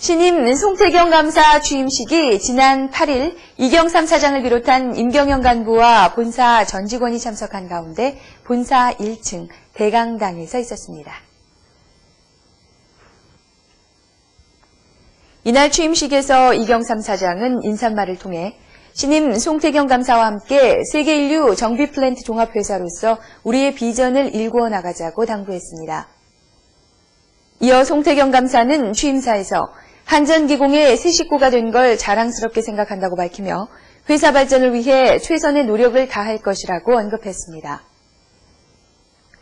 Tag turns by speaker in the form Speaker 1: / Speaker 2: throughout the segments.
Speaker 1: 신임 송태경 감사 취임식이 지난 8일 이경삼 사장을 비롯한 임경영 간부와 본사 전 직원이 참석한 가운데 본사 1층 대강당에서 있었습니다. 이날 취임식에서 이경삼 사장은 인사말을 통해 신임 송태경 감사와 함께 세계 인류 정비 플랜트 종합회사로서 우리의 비전을 일구어 나가자고 당부했습니다. 이어 송태경 감사는 취임사에서 한전기공의 새 식구가 된 걸 자랑스럽게 생각한다고 밝히며 회사 발전을 위해 최선의 노력을 다할 것이라고 언급했습니다.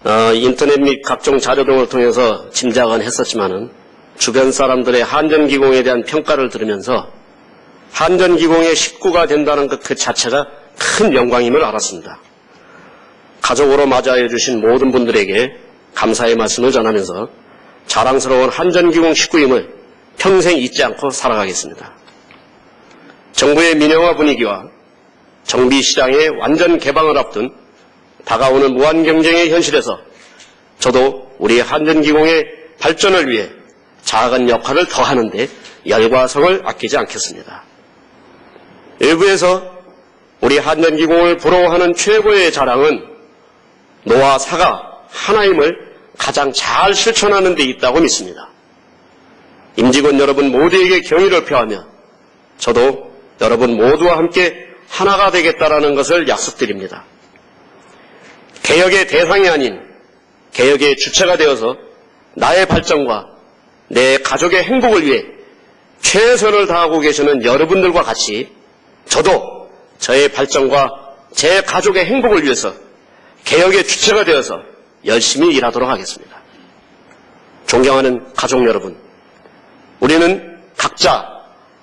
Speaker 2: 어, 인터넷 및 각종 자료 등을 통해서 짐작은 했었지만은 주변 사람들의 한전기공에 대한 평가를 들으면서 한전기공의 식구가 된다는 것 그 자체가 큰 영광임을 알았습니다. 가족으로 맞이해 주신 모든 분들에게 감사의 말씀을 전하면서 자랑스러운 한전기공 식구임을 평생 잊지 않고 살아가겠습니다. 정부의 민영화 분위기와 정비 시장의 완전 개방을 앞둔 다가오는 무한 경쟁의 현실에서 저도 우리 한전기공의 발전을 위해 작은 역할을 더하는데 열과성을 아끼지 않겠습니다. 일부에서 우리 한전기공을 부러워하는 최고의 자랑은 노와 사가 하나임을 가장 잘 실천하는 데 있다고 믿습니다. 임직원 여러분 모두에게 경의를 표하며 저도 여러분 모두와 함께 하나가 되겠다라는 것을 약속드립니다. 개혁의 대상이 아닌 개혁의 주체가 되어서 나의 발전과 내 가족의 행복을 위해 최선을 다하고 계시는 여러분들과 같이 저도 저의 발전과 제 가족의 행복을 위해서 개혁의 주체가 되어서 열심히 일하도록 하겠습니다. 존경하는 가족 여러분, 우리는 각자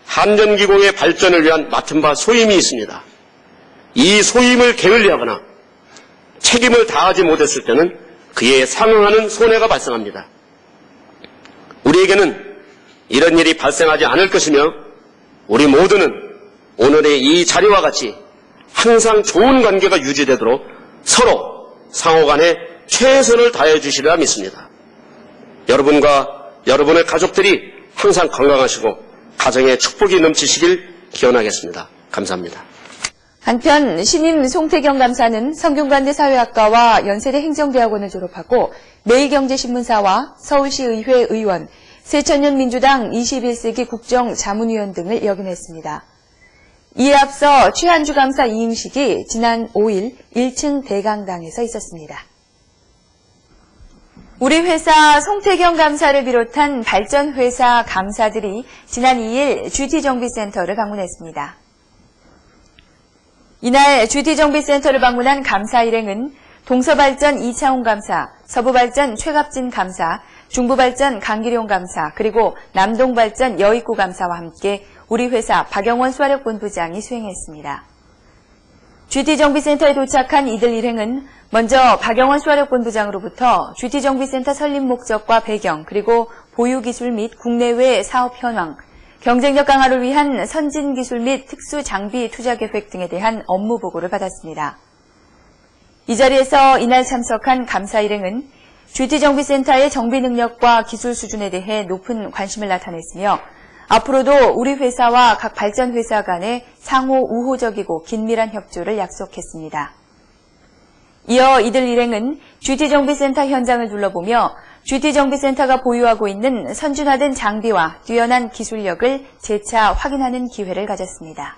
Speaker 2: 한전기공의 발전을 위한 맡은 바 소임이 있습니다. 이 소임을 게을리하거나 책임을 다하지 못했을 때는 그에 상응하는 손해가 발생합니다. 우리에게는 이런 일이 발생하지 않을 것이며 우리 모두는 오늘의 이 자리와 같이 항상 좋은 관계가 유지되도록 서로 상호 간에 최선을 다해 주시리라 믿습니다. 여러분과 여러분의 가족들이 항상 건강하시고 가정에 축복이 넘치시길 기원하겠습니다. 감사합니다.
Speaker 1: 한편 신임 송태경 감사는 성균관대 사회학과와 연세대 행정대학원을 졸업하고 매일경제신문사와 서울시의회 의원, 새천년 민주당 21세기 국정자문위원 등을 역임했습니다. 이에 앞서 최한주 감사 이임식이 지난 5일 1층 대강당에서 있었습니다. 우리 회사 송태경 감사를 비롯한 발전 회사 감사들이 지난 2일 GT정비센터를 방문했습니다. 이날 GT정비센터를 방문한 감사 일행은 동서발전 이차홍 감사, 서부발전 최갑진 감사, 중부발전 강기룡 감사, 그리고 남동발전 여의구 감사와 함께 우리 회사 박영원 수화력본부장이 수행했습니다. GT정비센터에 도착한 이들 일행은 먼저 박영원 수화력 본부장으로부터 GT정비센터 설립 목적과 배경, 그리고 보유 기술 및 국내외 사업 현황, 경쟁력 강화를 위한 선진 기술 및 특수 장비 투자 계획 등에 대한 업무 보고를 받았습니다. 이 자리에서 이날 참석한 감사 일행은 GT정비센터의 정비 능력과 기술 수준에 대해 높은 관심을 나타냈으며 앞으로도 우리 회사와 각 발전 회사 간의 상호 우호적이고 긴밀한 협조를 약속했습니다. 이어 이들 일행은 GT정비센터 현장을 둘러보며 GT정비센터가 보유하고 있는 선준화된 장비와 뛰어난 기술력을 재차 확인하는 기회를 가졌습니다.